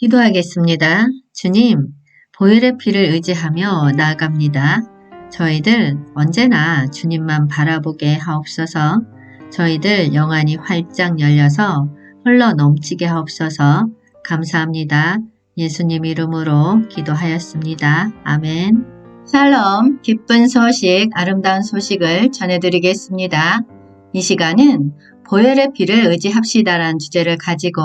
기도하겠습니다. 주님, 보혈의 피를 의지하며 나아갑니다. 저희들 언제나 주님만 바라보게 하옵소서. 저희들 영안이 활짝 열려서 흘러 넘치게 하옵소서. 감사합니다. 예수님 이름으로 기도하였습니다. 아멘. 샬롬, 기쁜 소식, 아름다운 소식을 전해드리겠습니다. 이 시간은 보혈의 피를 의지합시다라는 주제를 가지고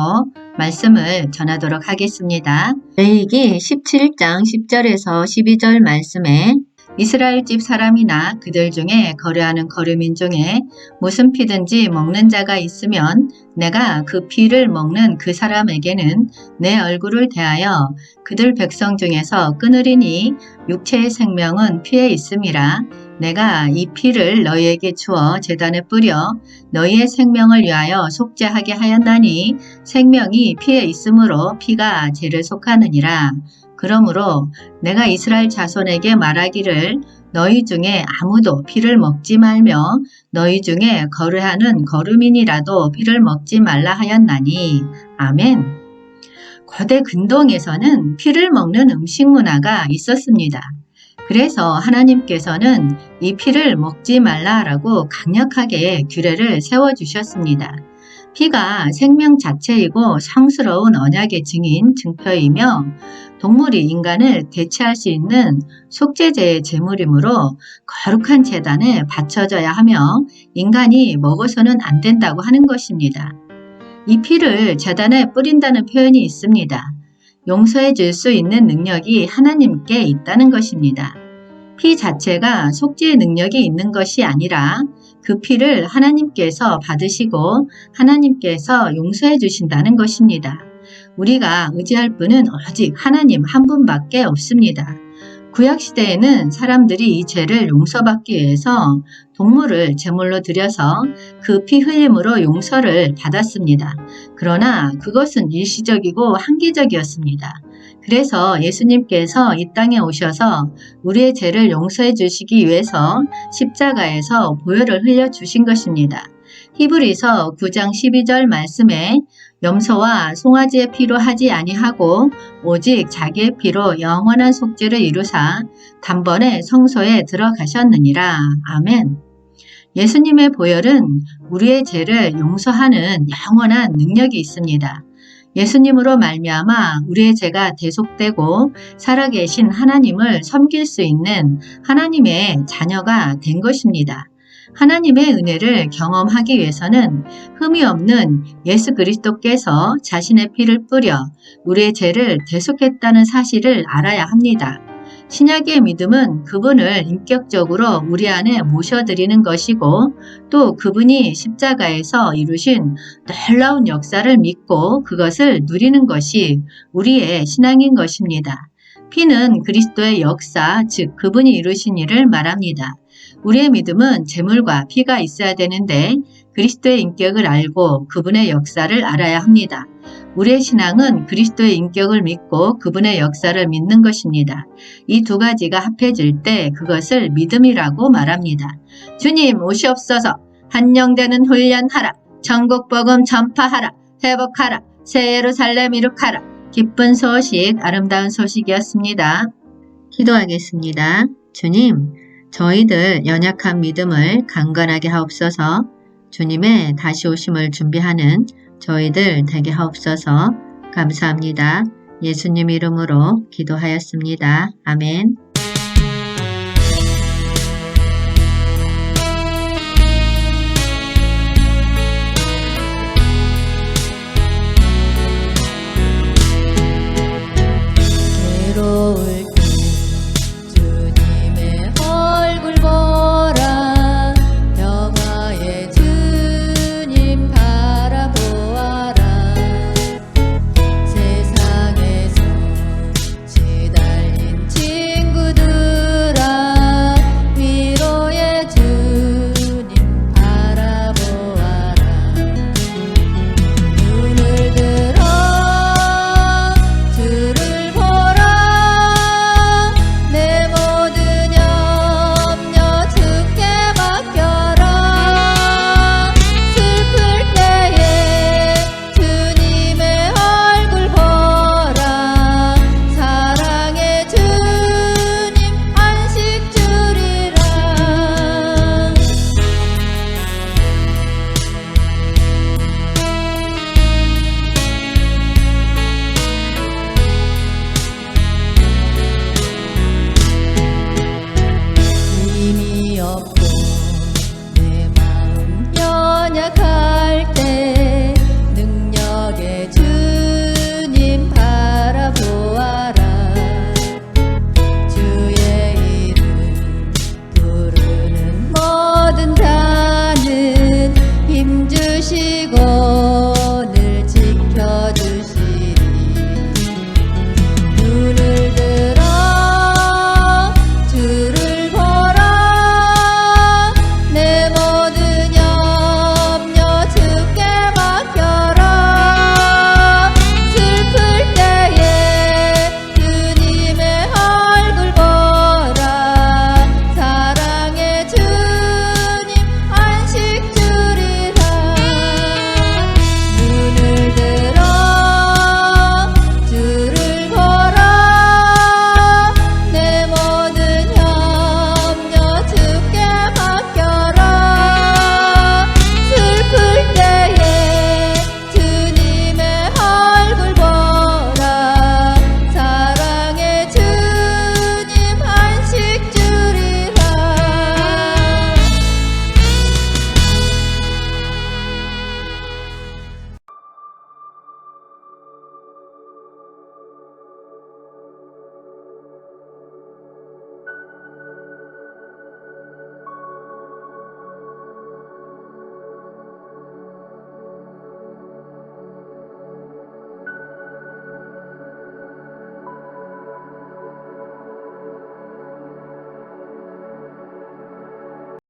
말씀을 전하도록 하겠습니다. 레이기 17장 10절에서 12절 말씀에 이스라엘 집 사람이나 그들 중에 거래하는 거류민 중에 무슨 피든지 먹는 자가 있으면 내가 그 피를 먹는 그 사람에게는 내 얼굴을 대하여 그들 백성 중에서 끊으리니 육체의 생명은 피에 있음이라 내가 이 피를 너희에게 주어 재단에 뿌려 너희의 생명을 위하여 속죄하게 하였나니 생명이 피에 있으므로 피가 죄를 속하느니라. 그러므로 내가 이스라엘 자손에게 말하기를 너희 중에 아무도 피를 먹지 말며 너희 중에 거래하는 거루민이라도 피를 먹지 말라 하였나니 아멘. 거대 근동에서는 피를 먹는 음식 문화가 있었습니다. 그래서 하나님께서는 이 피를 먹지 말라라고 강력하게 규례를 세워주셨습니다. 피가 생명 자체이고 성스러운 언약의 증인, 증표이며 동물이 인간을 대체할 수 있는 속죄제의 제물이므로 거룩한 재단에 바쳐져야 하며 인간이 먹어서는 안 된다고 하는 것입니다. 이 피를 재단에 뿌린다는 표현이 있습니다. 용서해 줄 수 있는 능력이 하나님께 있다는 것입니다. 피 자체가 속죄의 능력이 있는 것이 아니라 그 피를 하나님께서 받으시고 하나님께서 용서해 주신다는 것입니다. 우리가 의지할 분은 오직 하나님 한 분밖에 없습니다. 구약시대에는 사람들이 이 죄를 용서받기 위해서 동물을 제물로 드려서 그 피 흘림으로 용서를 받았습니다. 그러나 그것은 일시적이고 한계적이었습니다. 그래서 예수님께서 이 땅에 오셔서 우리의 죄를 용서해 주시기 위해서 십자가에서 보혈을 흘려 주신 것입니다. 히브리서 9장 12절 말씀에 염소와 송아지의 피로 하지 아니하고 오직 자기의 피로 영원한 속죄를 이루사 단번에 성소에 들어가셨느니라. 아멘. 예수님의 보혈은 우리의 죄를 용서하는 영원한 능력이 있습니다. 예수님으로 말미암아 우리의 죄가 대속되고 살아계신 하나님을 섬길 수 있는 하나님의 자녀가 된 것입니다. 하나님의 은혜를 경험하기 위해서는 흠이 없는 예수 그리스도께서 자신의 피를 뿌려 우리의 죄를 대속했다는 사실을 알아야 합니다. 신약의 믿음은 그분을 인격적으로 우리 안에 모셔드리는 것이고 또 그분이 십자가에서 이루신 놀라운 역사를 믿고 그것을 누리는 것이 우리의 신앙인 것입니다. 피는 그리스도의 역사, 즉 그분이 이루신 일을 말합니다. 우리의 믿음은 재물과 피가 있어야 되는데 그리스도의 인격을 알고 그분의 역사를 알아야 합니다. 우리의 신앙은 그리스도의 인격을 믿고 그분의 역사를 믿는 것입니다. 이 두 가지가 합해질 때 그것을 믿음이라고 말합니다. 주님 오시옵소서 한영되는 훈련하라 천국 복음 전파하라 회복하라 새 예루살렘 이룩하라 기쁜 소식 아름다운 소식이었습니다. 기도하겠습니다. 주님 저희들 연약한 믿음을 강건하게 하옵소서 주님의 다시 오심을 준비하는 저희들 되게 하옵소서 감사합니다. 예수님 이름으로 기도하였습니다. 아멘. 괴로울 때